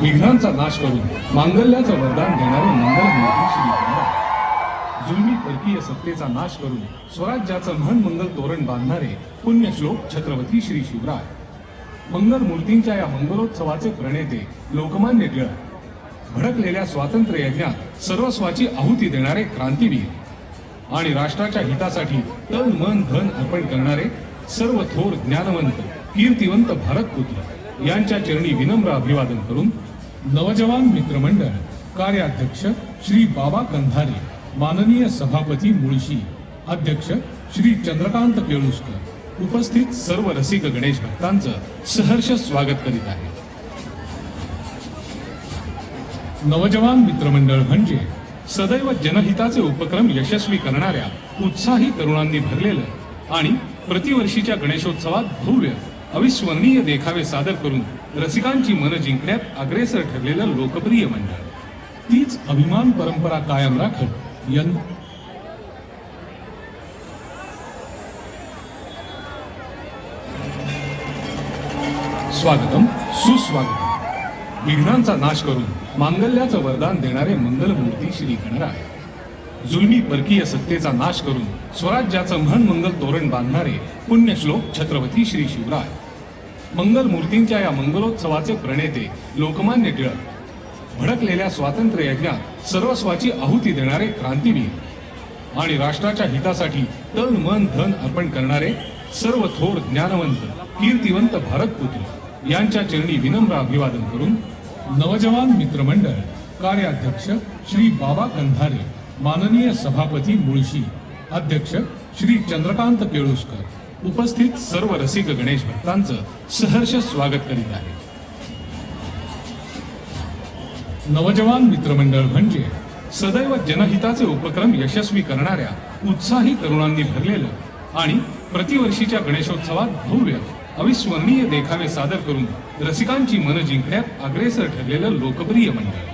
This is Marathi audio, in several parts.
विघ्नांचा नाश करून मांगल्याचं वरदान देणारे मंगलमूर्ती श्री जुलमी परकीय सत्तेचा नाश करून स्वराज्याचं म्हण मंगल तोरण बांधणारे पुण्यश्लोक छत्रपती श्री शिवराय. मंगल मूर्तींच्या या मंगलोत्सवाचे प्रणेते लोकमान्य टिळक. भडकलेल्या स्वातंत्र्य यज्ञात सर्वस्वाची आहुती देणारे क्रांतीवीर. आणि राष्ट्राच्या हितासाठी तन मन धन अर्पण करणारे सर्व थोर ज्ञानवंत कीर्तिवंत भारतपुत्र यांच्या चरणी विनम्र अभिवादन करून नवजवान मित्रमंडळ कार्याध्यक्ष श्री बाबा कंधारे माननीय सभापती मुळशी अध्यक्ष श्री चंद्रकांत केळुसकर उपस्थित सर्व रसिक गणेश भक्तांचं सहर्ष स्वागत करीत आहे. नवजवान मित्रमंडळ म्हणजे सदैव जनहिताचे उपक्रम यशस्वी करणाऱ्या उत्साही तरुणांनी भरलेलं आणि प्रतिवर्षीच्या गणेशोत्सवात भव्य अविस्मरणीय देखावे सादर करून रसिकांची मनं जिंकण्यात अग्रेसर ठरलेलं लोकप्रिय मंडळ. तीच अभिमान परंपरा कायम राखत यंदा स्वागतम सुस्वागतम. विघ्नांचा नाश करून मांगल्याचं वरदान देणारे मंगलमूर्ती श्री गणराय. जुलमी परकीय सत्तेचा नाश करून स्वराज्याचं म्हण मंगल तोरण बांधणारे पुण्यश्लोक छत्रपती श्री शिवराय. मंगल मूर्तींच्या या मंगलोत्सवाचे प्रणेते लोकमान्य टिळक. भडकलेल्या स्वातंत्र्य यज्ञात सर्वस्वाची आहुती देणारे क्रांतीवीर आणि राष्ट्राच्या हितासाठी तन मन धन अर्पण करणारे सर्व थोर ज्ञानवंत कीर्तिवंत भारतपुत्र यांच्या चरणी विनम्र अभिवादन करून नवजवान मित्रमंडळ कार्याध्यक्ष श्री बाबा कंधारे माननीय सभापती मुळशी अध्यक्ष श्री चंद्रकांत केळुसकर उपस्थित सर्व रसिक गणेश भक्तांचं सहर्ष स्वागत करीत आहे. नवजवान मित्रमंडळ म्हणजे सदैव जनहिताचे उपक्रम यशस्वी करणाऱ्या उत्साही तरुणांनी भरलेलं आणि प्रतिवर्षीच्या गणेशोत्सवात भव्य अविस्मरणीय देखावे सादर करून रसिकांची मनं जिंकण्यात अग्रेसर ठरलेलं लोकप्रिय मंडळ.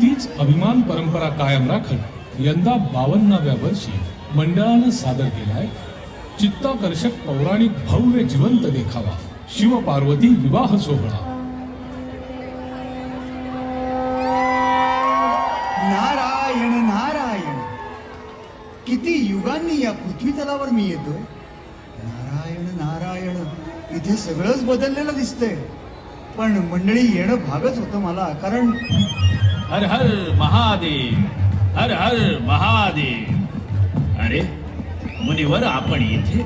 तीच अभिमान परंपरा कायम राखत यंदा बावन्नाव्या वर्षी मंडळानं सादर केलाय चित्ताकर्षक पौराणिक भव्य जिवंत देखावा. शिवपार्वती विवाह सोहळा. नारायण नारायण. किती युगांनी या पृथ्वी तलावर मी येतोय? नारायण नारायण इथे सगळंच बदललेलं दिसतंय. पण मंडळी येणं भागच होतं मला कारण हर हर महादेव हर हर महादेव. अरे मुनिवर आपण इथे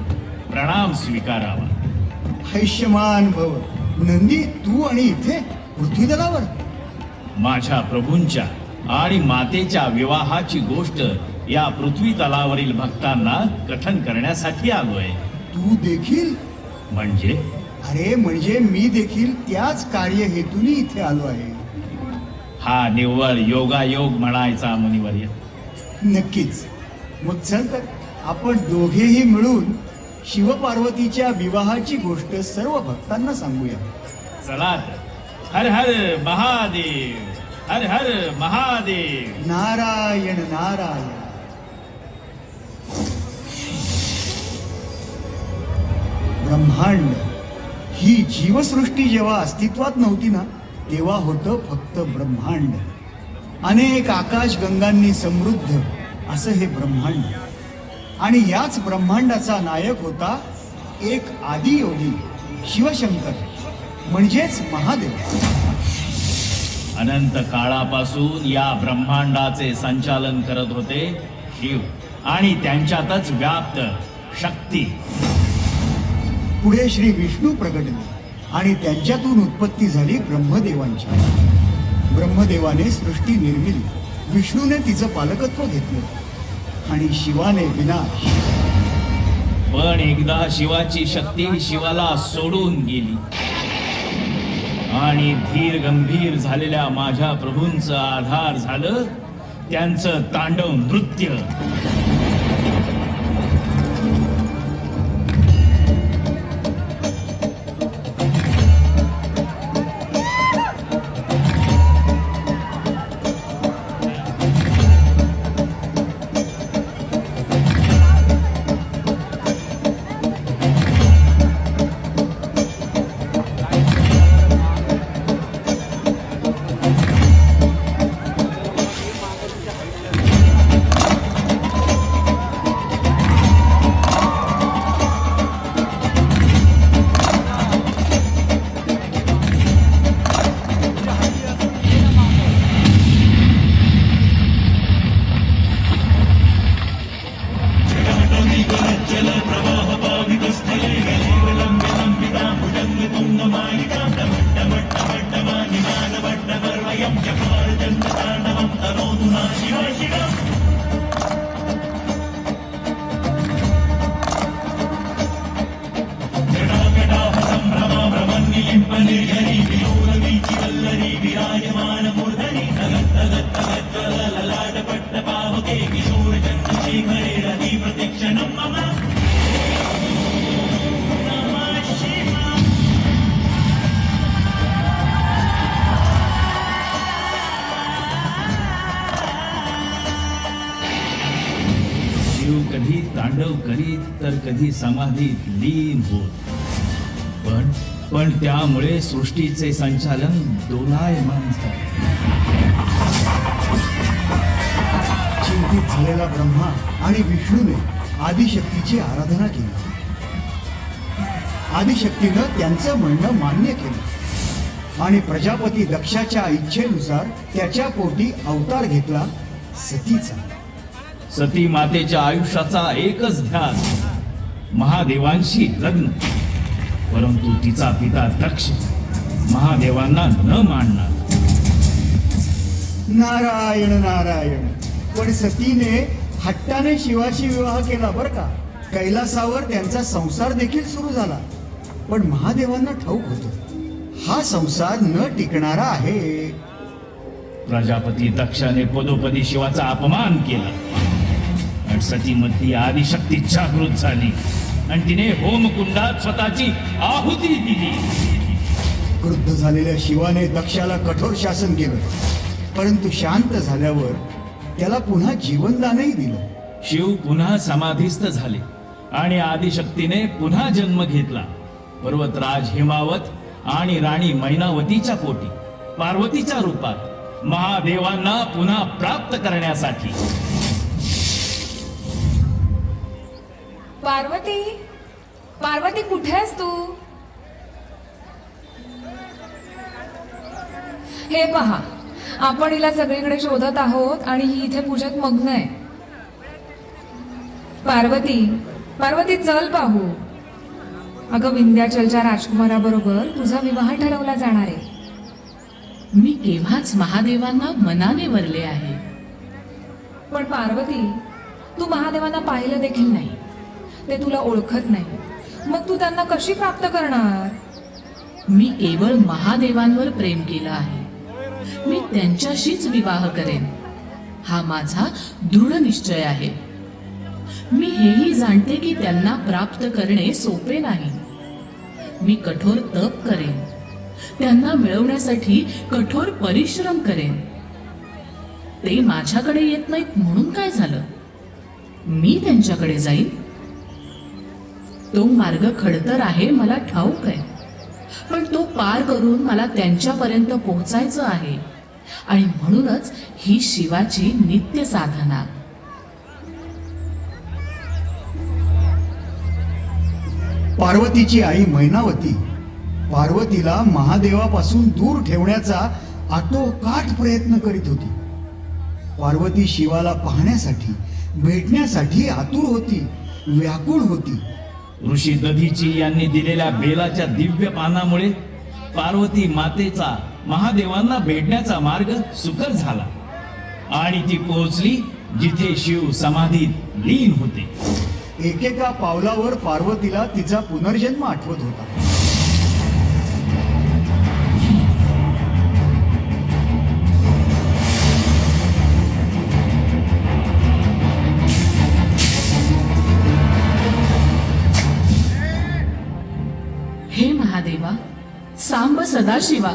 प्रणाम स्वीकारावा. हैष्यमान भव. नंदी तू आणि इथे पृथ्वी तलावर माझ्या प्रभूंच्या आणि मातेच्या विवाहाची गोष्ट या पृथ्वी तलावरील भक्तांना कथन करण्यासाठी आलोय. तू देखील? म्हणजे? अरे म्हणजे मी देखील त्याच कार्य हेतूने इथे आलो आहे. हा निव्वळ योगायोग म्हणायचा मुनिवर्य नक्कीच. मग चल तर. आपण दोघेही मिळून शिवपार्वतीच्या विवाहाची गोष्ट सर्व भक्तांना सांगूया. चला तर. हर हर महादेव हर हर महादेव. नारायण नारायण. ब्रह्मांड ही जीवसृष्टी जेव्हा अस्तित्वात नव्हती ना तेव्हा होतं फक्त ब्रह्मांड. अनेक आकाश गंगांनी समृद्ध असं हे ब्रह्मांड. आणि याच ब्रह्मांडाचा नायक होता एक आदियोगी शिवशंकर. म्हणजेच महादेव. अनंत काळापासून या ब्रह्मांडाचे संचालन करत होते शिव आणि त्यांच्यातच व्याप्त शक्ती. पुढे श्री विष्णू प्रगटले आणि त्यांच्यातून उत्पत्ती झाली ब्रह्मदेवांची. ब्रह्मदेवाने सृष्टी निर्मिली. विष्णूने तिचं पालकत्व घेतलं. आणि शिवाने विनाश. पण एकदा शिवाची शक्ती शिवाला सोडून गेली. आणि धीर गंभीर झालेल्या माझ्या प्रभूंचं आधार झालं त्यांचं तांडव नृत्य. कधी समाधीत लीन होत. पण पण त्यामुळे सृष्टीचे संचालन दोलायमान झाले. चिंतित झालेला ब्रह्मा आणि विष्णूने आदिशक्तीची आराधना केली. आदिशक्तीनं त्यांचं म्हणणं मान्य केलं. आणि प्रजापती दक्षाच्या इच्छेनुसार त्याच्या पोटी अवतार घेतला सतीचा. सती मातेच्या आयुष्याचा एकच ध्यान. महादेवांशी लग्न. परंतु तिचा पिता दक्ष महादेवांना न मानणार. नारायण नारायण. पण सतीने हट्टाने शिवाशी विवाह केला बर का? कैलासावर त्यांचा संसार देखील सुरू झाला. पण महादेवांना ठाऊक होत. हा संसार न टिकणारा आहे. प्रजापती दक्षाने पदोपदी शिवाचा अपमान केला. आणि सतीमधली आदिशक्ती जागृत झाली. आणि तिने होमकुंडात स्वतःची आहुती दिली. क्रुद्ध झालेल्या शिवाने दक्षाला कठोर शासन केलं. परंतु शांत झाल्यावर त्याला पुन्हा जीवनदानही दिलं. शिव पुन्हा समाधीस्थ झाले आणि आदिशक्तीने पुन्हा जन्म घेतला. पर्वतराज हिमावत आणि राणी मैनावतीच्या पोटी पार्वतीच्या रूपात महादेवांना पुन्हा प्राप्त करण्यासाठी. पार्वती पार्वती कुठे आहेस तू? हे पहा आपण हिला सगळीकडे शोधत आहोत आणि ही इथे पूजेत मग्न आहे. पार्वती पार्वती चल पाहू. अगं विंध्याचलच्या राजकुमाराबरोबर तुझा विवाह ठरवला जाणार आहे. मी केव्हाच महादेवांना मनाने वरले आहे. पण पार्वती तू महादेवांना पाहिलं देखील नाही. ते तुला ओळखत नाही. मग तू त्यांना कशी प्राप्त करणार? मी केवळ महादेवांवर प्रेम केलं आहे. मी त्यांच्याशीच विवाह करेन. हा माझा दृढ निश्चय आहे. मी हेही जाणते की त्यांना प्राप्त करणे सोपे नाही. मी कठोर तप करेन. त्यांना मिळवण्यासाठी कठोर परिश्रम करेन. ते माझ्याकडे येत नाहीत म्हणून काय झालं? मी त्यांच्याकडे जाईन? तो मार्ग खडतर आहे मला ठाऊक आहे. पण तो पार करून मला त्यांच्यापर्यंत पोहोचायचं आहे. आणि म्हणूनच ही शिवाची नित्य साधना. पार्वतीची आई मैनावती. पार्वतीला महादेवापासून दूर ठेवण्याचा आटोकाट प्रयत्न करीत होती. पार्वती शिवाला पाहण्यासाठी भेटण्यासाठी आतुर होती व्याकुळ होती. ऋषी दधीची यांनी दिलेल्या बेलाच्या दिव्य पानामुळे पार्वती मातेचा महादेवांना भेटण्याचा मार्ग सुकर झाला. आणि ती पोहोचली जिथे शिव समाधीत लीन होते. एकेका पावलावर पार्वतीला तिचा पुनर्जन्म आठवत होता. सांब सदाशिवा.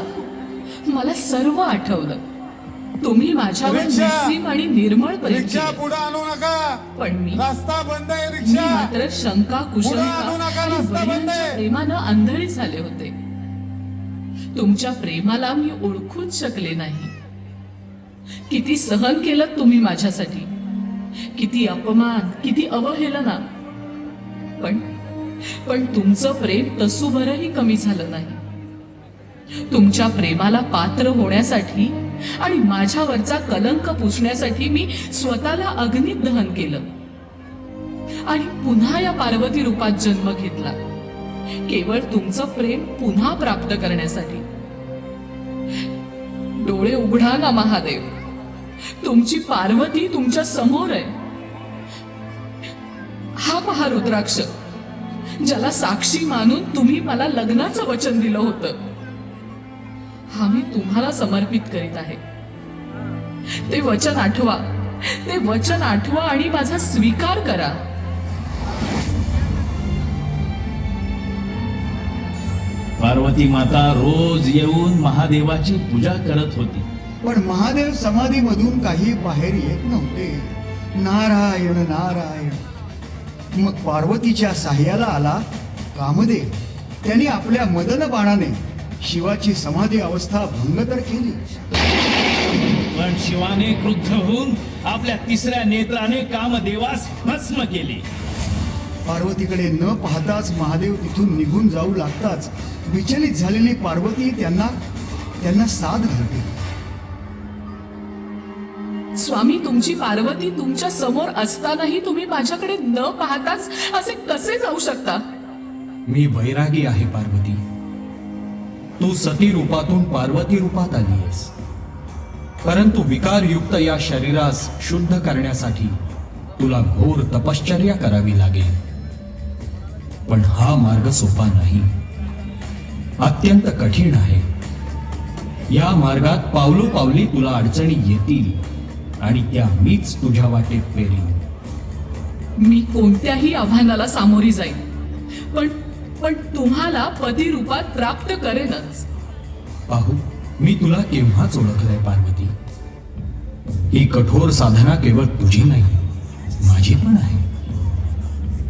मला सर्व आठवलं. तुम्ही माझ्यावर! निस्सीम आणि निर्मळ. पुढे आणू नका. पण मी रस्ता बंद आहे मी रिक्षा! मात्र शंका कुशलता पुढे आणू नका, आणि रस्ता बंद वडिलांच्या आहे. प्रेमानं अंधळी झाले होते. तुमच्या प्रेमाला मी ओळखूच शकले नाही. किती सहन केलं तुम्ही माझ्यासाठी. किती अपमान किती अवहेलना. पण पण तुमचं प्रेम तसूभरही कमी झालं नाही. तुमच्या प्रेमाला पात्र होण्यासाठी आणि माझ्यावरचा कलंक पुसण्यासाठी मी स्वतःला अग्नीत दहन केलं. आणि पुन्हा या पार्वती रूपात जन्म घेतला. केवळ तुमचं प्रेम पुन्हा प्राप्त करण्यासाठी. डोळे उघडा ना महादेव. तुमची पार्वती तुमच्यासमोर आहे. हा पहा रुद्राक्ष ज्याला साक्षी मानून तुम्ही मला लग्नाचं वचन दिलं होतं. हा मी तुम्हाला समर्पित करीत आहे. ते वचन आठवा. ते वचन आठवा आणि माझा स्वीकार करा. पार्वती माता रोज येऊन महादेवाची पूजा करत होती. पण महादेव समाधीमधून काही बाहेर येत नव्हते. नारायण नारायण. मग पार्वतीच्या साह्याला आला कामदेव. त्यांनी आपल्या मदन बाणाने शिवाची समाधी अवस्था भंग तर केली. पण शिवाने क्रुद्ध होऊन आपल्या तिसऱ्या नेत्राने कामदेवास भस्म केले. पार्वतीकडे न पाहताच महादेव तिथून निघून जाऊ लागताच विचलित झालेली पार्वती त्यांना त्यांना साथ घालते. स्वामी तुमची पार्वती तुमच्यासमोर असतानाही तुम्ही माझ्याकडे न पाहताच असे कसे जाऊ शकता? मी वैरागी आहे पार्वती. तू सती रूपातून पार्वती रूपात आलीयस परंतु विकारयुक्त या शरीरास शुद्ध करण्यासाठी तुला घोर तपश्चर्या करावी लागेल. पण हा मार्ग सोपा नाही. अत्यंत कठीण आहे. या मार्गात पावलोपावली तुला अडचणी येतील आणि त्या मीच तुझ्या वाटेत पेरीन. मी कोणत्याही आव्हानाला सामोरी जाईन. पण पण तुम्हाला पती रूपात प्राप्त करेनच. पाहू मी तुला केव्हाच ओळखलंय पार्वती. ही कठोर साधना केवळ तुझी नाही माझी पण आहे.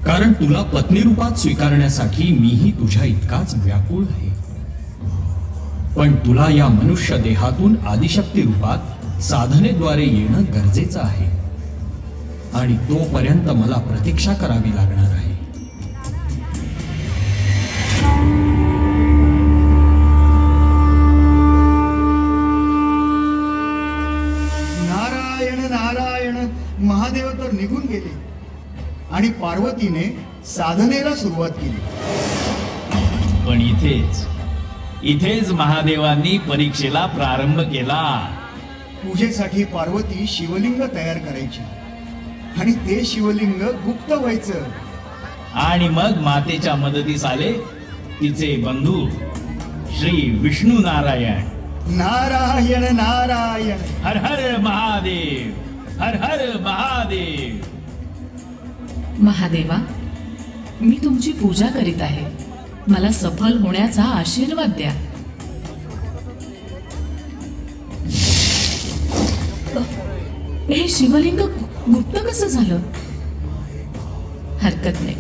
कारण तुला पत्नी रूपात स्वीकारण्यासाठी मीही तुझ्या इतकाच व्याकुळ आहे. पण तुला या मनुष्य देहातून आदिशक्ती रूपात साधनेद्वारे येणं गरजेचं आहे. आणि तोपर्यंत मला प्रतीक्षा करावी लागणार निघून गेले. आणि पार्वतीने साधनेला सुरुवात केली. पण इथेच इथेच महादेवांनी परीक्षेला प्रारंभ केला. पूजेसाठी पार्वती शिवलिंग तयार करायची. आणि ते शिवलिंग गुप्त व्हायचं. आणि मग मातेच्या मदतीस आले तिचे बंधू श्री विष्णू नारायण नारायण नारायण. हर हर महादेव. हर हर महादेव। महादेवा मी तुमची पूजा करीत आहे. मला सफल होण्याचा आशीर्वाद द्या. हे शिवलिंग गुप्त कसं झालं? हरकत नाही.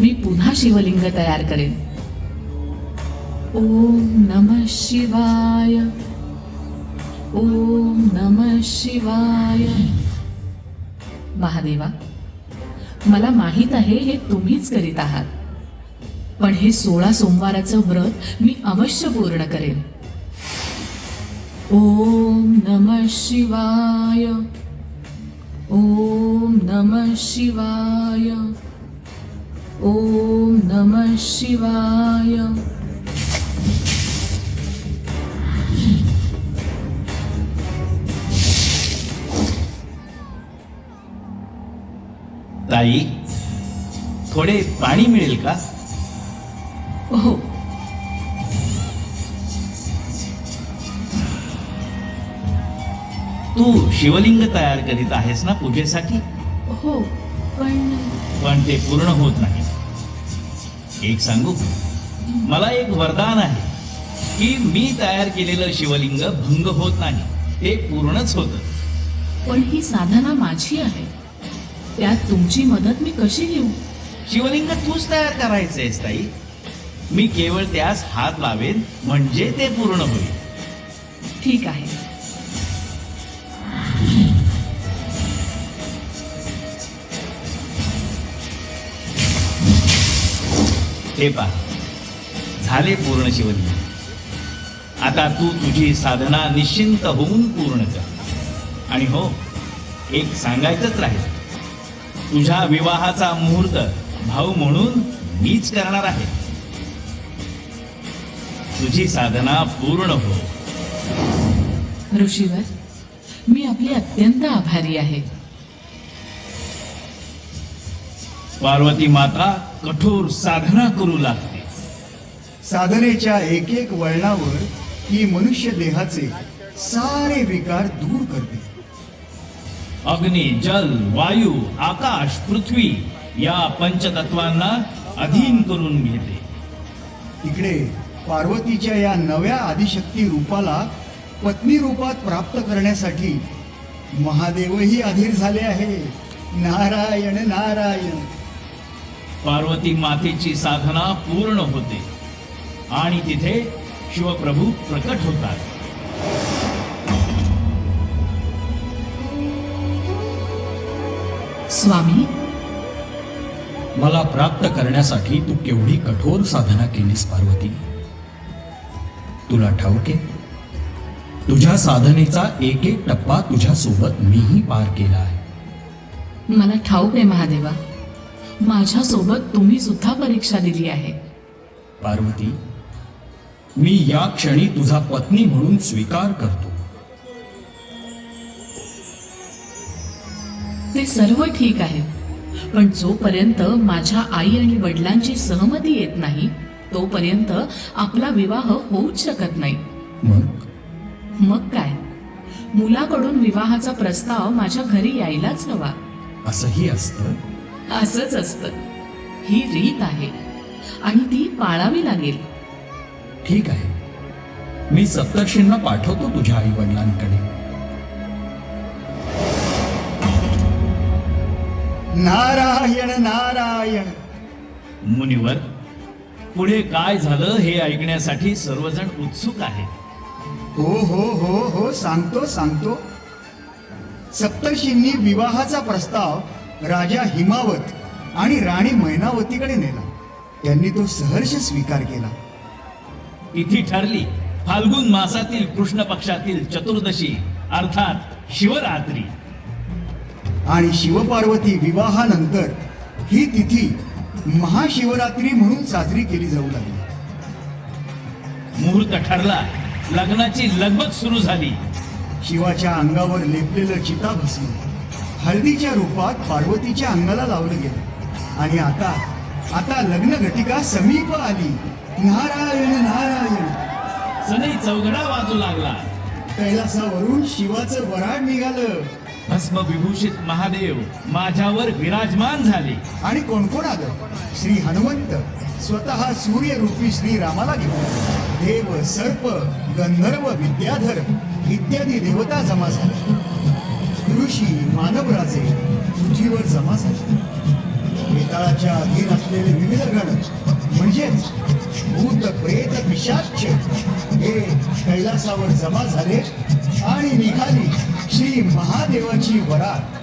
मी पुन्हा शिवलिंग तयार करेन. ओम नम शिवाय. ओम नम शिवाय. महादेवा मला माहीत आहे हे तुम्हीच करीत आहात. पण हे सोळा सोमवाराचं व्रत मी अवश्य पूर्ण करेन. ओम नम शिवाय. ओम नम शिवाय. ओम नम शिवाय. ताई थोडे पाणी मिळेल का? हो. तू शिवलिंग तयार करीत आहेस ना पूजेसाठी? हो पण पण ते पूर्ण होत नाही. एक सांगू? मला एक वरदान आहे की मी तयार केलेलं शिवलिंग भंग होत नाही. ते पूर्णच होतं. पण ही साधना माझी आहे. त्यात तुमची मदत मी कशी घेऊ? शिवलिंग तूच तयार करायचंयस ताई. मी केवळ त्यास हात लावेन म्हणजे ते पूर्ण होईल. ठीक आहे. हे पहा. झाले पूर्ण शिवलिंग. आता तू तुझी साधना निश्चिंत होऊन पूर्ण कर. आणि हो एक सांगायचंच राहील. तुझ्या विवाहाचा मुहूर्त भाऊ म्हणून मीच करणार आहे. तुझी साधना पूर्ण हो. ऋषीवर मी आपली अत्यंत आभारी आहे. पार्वती माता कठोर साधना करू लागते. साधनेच्या एक एक वळणावर ही मनुष्य देहाचे सारे विकार दूर करते. अग्नी जल वायू आकाश पृथ्वी या पंचतत्वांना अधीन करून घेते. तिकडे पार्वतीच्या या नव्या आदिशक्ती रूपाला पत्नी रूपात प्राप्त करण्यासाठी महादेवही अधीर झाले आहे. नारायण नारायण. पार्वती मातेची साधना पूर्ण होते आणि तिथे शिवप्रभू प्रकट होतात. स्वामी? मला प्राप्त करण्यासाठी तू केवढी कठोर साधना केलीस पार्वती. तुला ठाऊके तुझ्या साधनेचा एक एक टप्पा तुझ्या सोबत मीही पार केला आहे. मला ठाऊक आहे महादेवा. माझ्या सोबत तुम्ही सुद्धा परीक्षा दिली आहे. पार्वती मी या क्षणी तुझा पत्नी म्हणून स्वीकार करतो. ते सर्व ठीक आहे. पण जोपर्यंत माझ्या आई आणि वडिलांची सहमती येत नाही तोपर्यंत आपला विवाह होऊच शकत नाही. मग? मग काय? मुलाकडून विवाहाचा प्रस्ताव माझ्या घरी यायलाच हवा. असंही असतं? असंच असतं. ही रीत आहे. आणि ती पाळावी लागेल. ठीक आहे. मी सप्तर्षींना पाठवतो तुझ्या आई वडिलांकडे नारायण नारायण. मुनिवर पुढे काय झालं हे ऐकण्यासाठी सर्वजण उत्सुक आहेत. हो हो हो हो सांगतो सांगतो. सप्तर्षींनी विवाहाचा प्रस्ताव राजा हिमावत आणि राणी मैनावतीकडे नेला. त्यांनी तो सहर्ष स्वीकार केला. तिथी ठरली फाल्गुन मासातील कृष्ण पक्षातील चतुर्दशी अर्थात शिवरात्री. आणि शिवपार्वती विवाहानंतर ही तिथी महाशिवरात्री म्हणून साजरी केली जाऊ लागली. मुहूर्त ठरला. लग्नाची लगबग सुरू झाली. शिवाच्या अंगावर लेपलेलं चिताभस्म हळदीच्या रूपात पार्वतीच्या अंगाला लावलं गेलं. आणि आता आता लग्न घटिका समीप आली. नारायण नारायण. सनई चौघडा वाजू लागला. कैलासावरून शिवाचं वराड निघालं. भस्मविभूषित महादेव माझ्यावर विराजमान झाले. आणि कोण कोण आलं? श्री हनुमंत. स्वतः सूर्यरूपी श्री रामाला घेऊन देव सर्प गंधर्व विद्याधर इत्यादी देवता जमा झाली. ऋषी मानवराजे पृथ्वीवर जमा झाले. वेताळाच्या अधीन असलेले विविध गण म्हणजेच भूत प्रेत पिशाच हे कैलासावर जमा झाले आणि निघाली. श्री महादेवाची वरात.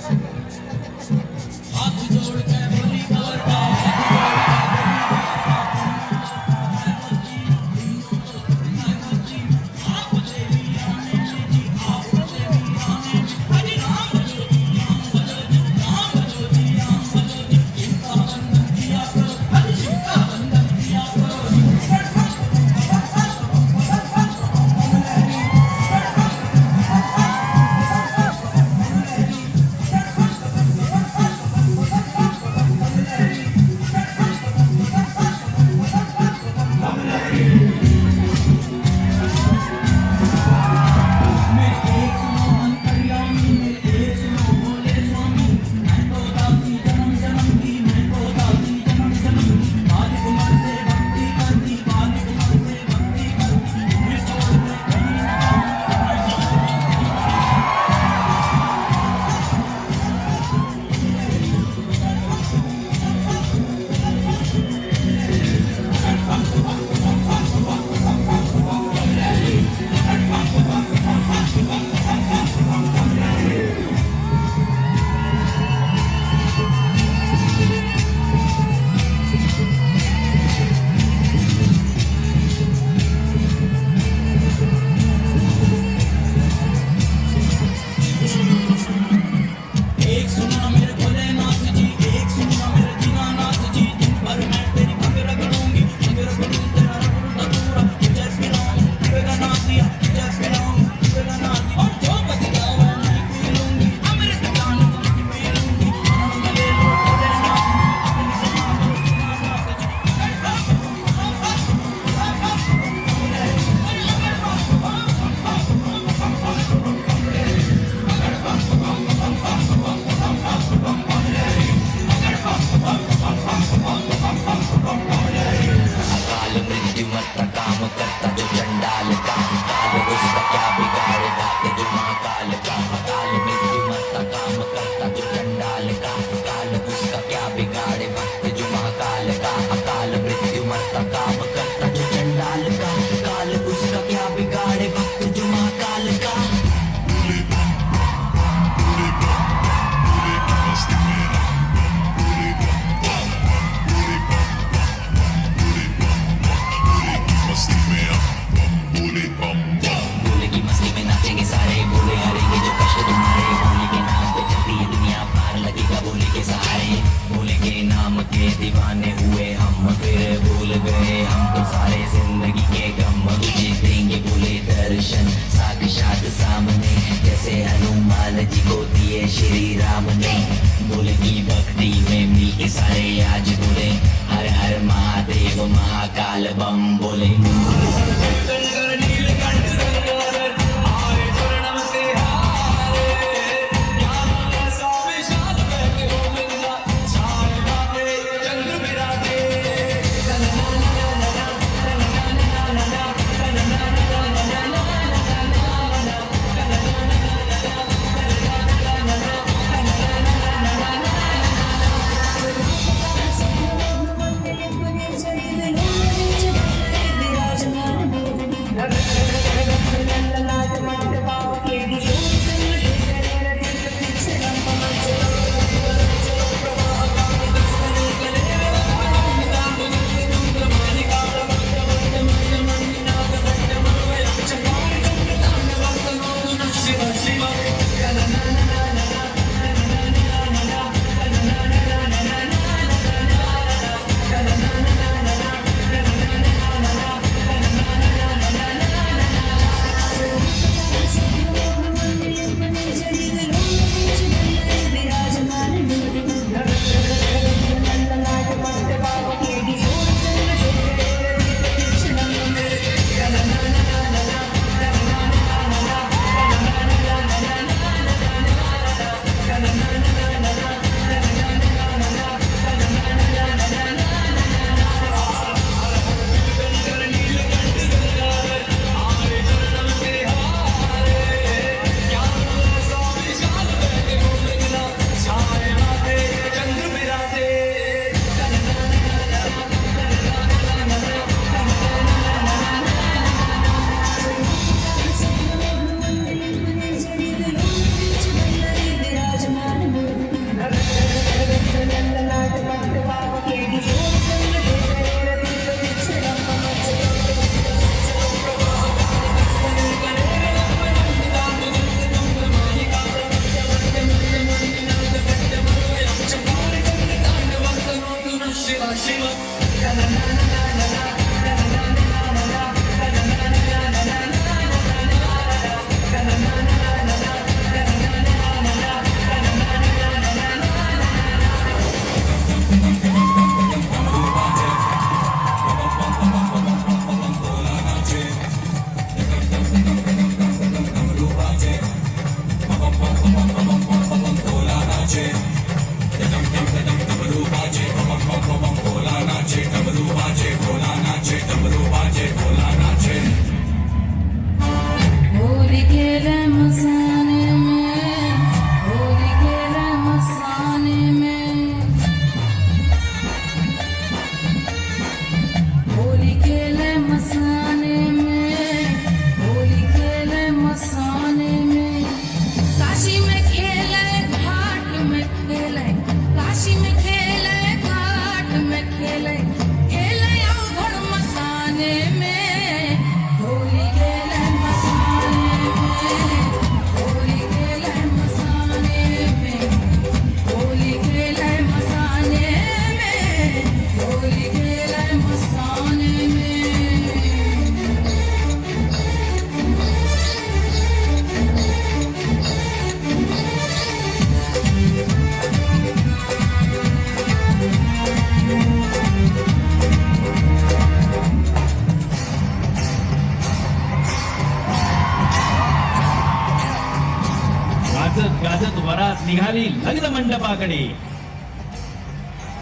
मंडपाकडे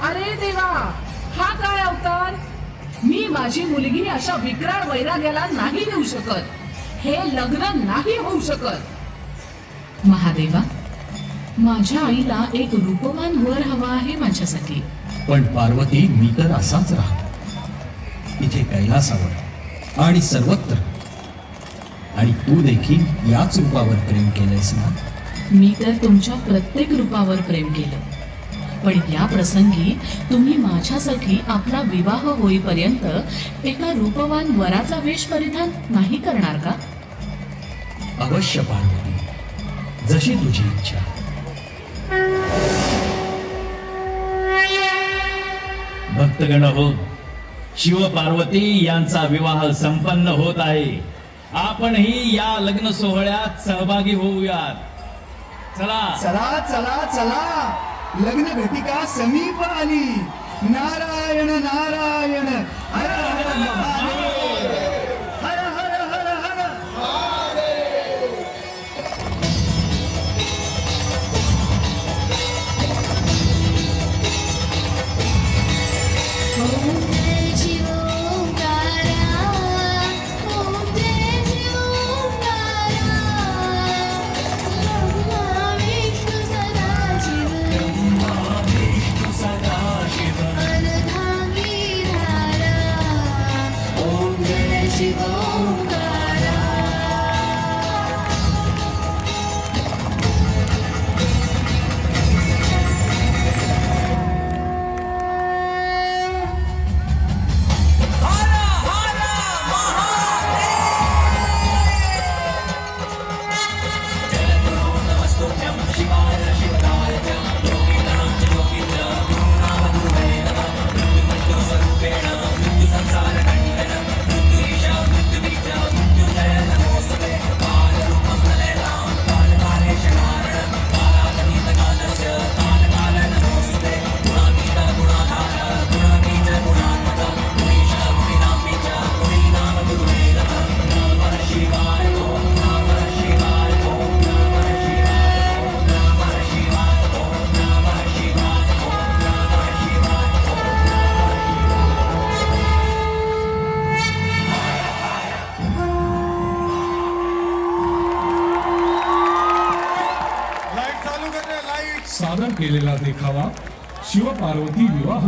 अरे देवा हा काय अवतार? मी माझी मुलगी अशा विक्राळ वैराग्याला नाही नेऊ शकत. हे लग्न नाही होऊ शकत. महादेवा माझ्या आईला एक रूपवान वर हवा आहे माझ्यासाठी. पण पार्वती मी तर असाच राहतो. इथे कैलासावर आणि सर्वत्र. आणि तू देखील याच रूपावर प्रेम केलंयस ना? मी तर तुमच्या प्रत्येक रूपावर प्रेम केलं. पण या प्रसंगी तुम्ही माझ्यासाठी आपला विवाह होईपर्यंत एका रूपवान वराचा वेश परिधान नाही करणार का? अवश्य पार्वती. जशी तुझी इच्छा. भक्तगण हो शिव पार्वती यांचा विवाह संपन्न होत आहे. आपणही या लग्न सोहळ्यात सहभागी होऊयात. चला. चला चला चला. लग्न घटिका समीप आली. नारायण नारायण. हर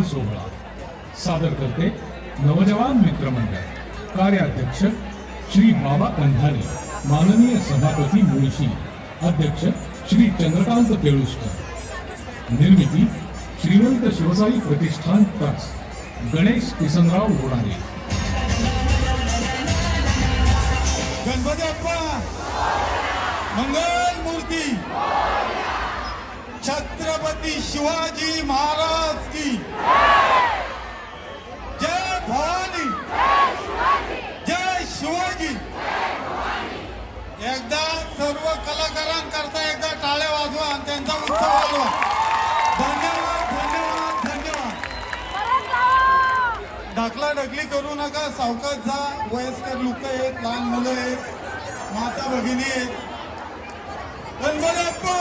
सोहळा सादर करते नवजवान मित्रमंडळ कार्याध्यक्ष श्री बाबा कंधारे माननीय सभापती मुळशी अध्यक्ष श्री चंद्रकांत केळुसकर निर्मिती श्रीमंत शिवसाई प्रतिष्ठान ट्रस्ट गणेश किसनराव होणारे गणपती अप्पा मंगल मूर्ती! छत्रपती शिवाजी महाराज की। जय भवानी। जय शिवाजी। एकदा सर्व कलाकारांकरता एकदा टाळ्या वाजवा आणि त्यांचा उत्सव वाजवा धन्यवाद धन्यवाद धन्यवाद. ढकला ढकली करू नका सावकाश जा. वयस्कर लोक आहेत लहान मुलं आहेत माता भगिनी आहेत. गणपती अप्पा